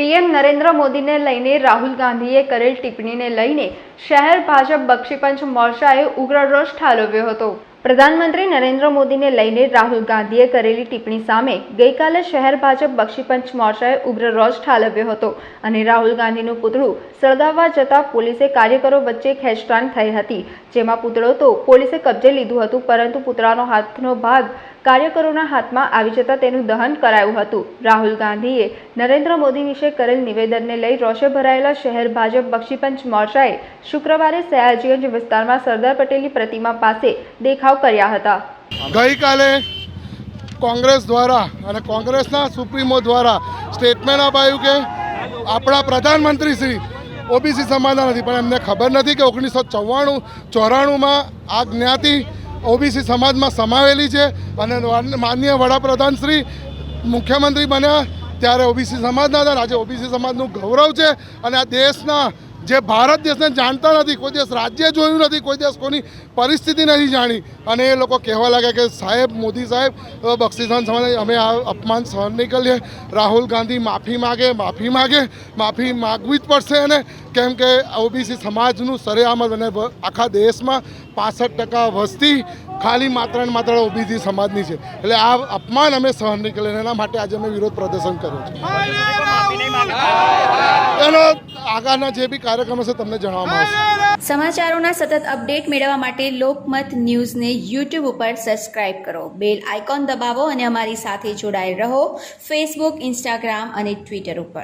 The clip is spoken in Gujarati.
પીએમ નરેન્દ્ર મોદીને લઈને રાહુલ ગાંધીએ કરેલ ટિપ્પણીને લઈને શહેર ભાજપ બક્ષીપંચ મોરચાએ ઉગ્ર રોષ ઠાલવ્યો હતો. પ્રધાનમંત્રી નરેન્દ્ર મોદીને લઈને રાહુલ ગાંધીએ કરેલી ટિપ્પણી સામે ગઈકાલે શહેર ભાજપ બક્ષીપંચ મોરચાએ ઉગ્ર રોષ ઠાલવ્યો હતો અને રાહુલ ગાંધીનું પૂતળું સળગાવવા જતાં પોલીસે કાર્યકરો વચ્ચે ખેંચતાણ થઈ હતી. જેમાં પૂતળો તો પોલીસે કબજે લીધું હતું, પરંતુ પૂતળાનો હાથનો ભાગ કાર્યકરોના હાથમાં આવી જતાં તેનું દહન કરાયું હતું. રાહુલ ગાંધીએ નરેન્દ્ર મોદી વિશે કરેલ નિવેદનને લઈ રોષે ભરાયેલા શહેર ભાજપ બક્ષીપંચ મોરચાએ શુક્રવારે સયાજીગંજ વિસ્તારમાં સરદાર પટેલની પ્રતિમા પાસે દેખાવ કર્યા હતા. ગઈકાલે કોંગ્રેસ દ્વારા અને કોંગ્રેસના સુપ્રીમો દ્વારા સ્ટેટમેન્ટ અપાયું કે આપણા પ્રધાનમંત્રી શ્રી ઓબીસી સમાજના નથી, પણ એમને ખબર નથી કે ઓગણીસો ચોવાણું, ચોરાણુંમાં આ જ્ઞાતિ ઓબીસી સમાજમાં સમાવેલી છે અને માનનીય વડાપ્રધાન શ્રી મુખ્યમંત્રી બન્યા ત્યારે ઓબીસી સમાજના હતા. આજે ઓબીસી સમાજનું ગૌરવ છે અને આ દેશના જે ભારત દેશને જાણતા નથી કોઈ દેશ રાજ્ય જોયું નથી કોઈ દેશ કોની પરિસ્થિતિ નથી જાણી. અને એ લોકો કહેવા લાગ્યા કે સાહેબ મોદી સાહેબ બક્ષીસાન સમાજ અમે આ અપમાન સહન નહીં કરીએ. રાહુલ ગાંધી માફી માગે માફી માગે માફી માગવી જ પડશે. એને કેમ કે ઓબીસી સમાજનું સરેઆમ અને આખા દેશમાં પાસઠ ટકા વસ્તી ખાલી માત્ર ને માત્ર ઓબીસી સમાજની છે. એટલે આ અપમાન અમે સહન નહીં કરીએ અને એના માટે આજે અમે વિરોધ પ્રદર્શન કર્યો છે. એનો આગળના જે બી કાર્યક્રમ હશે તમને જણાવવામાં આવશે. સમાચારોના સતત અપડેટ મેળવવા માટે લોકમત ન્યૂઝને યુટ્યુબ ઉપર સબસ્ક્રાઇબ કરો. બેલ આઇકોન દબાવો અને અમારી સાથે જોડાયેલ રહો. ફેસબુક ઇન્સ્ટાગ્રામ અને ટ્વિટર ઉપર.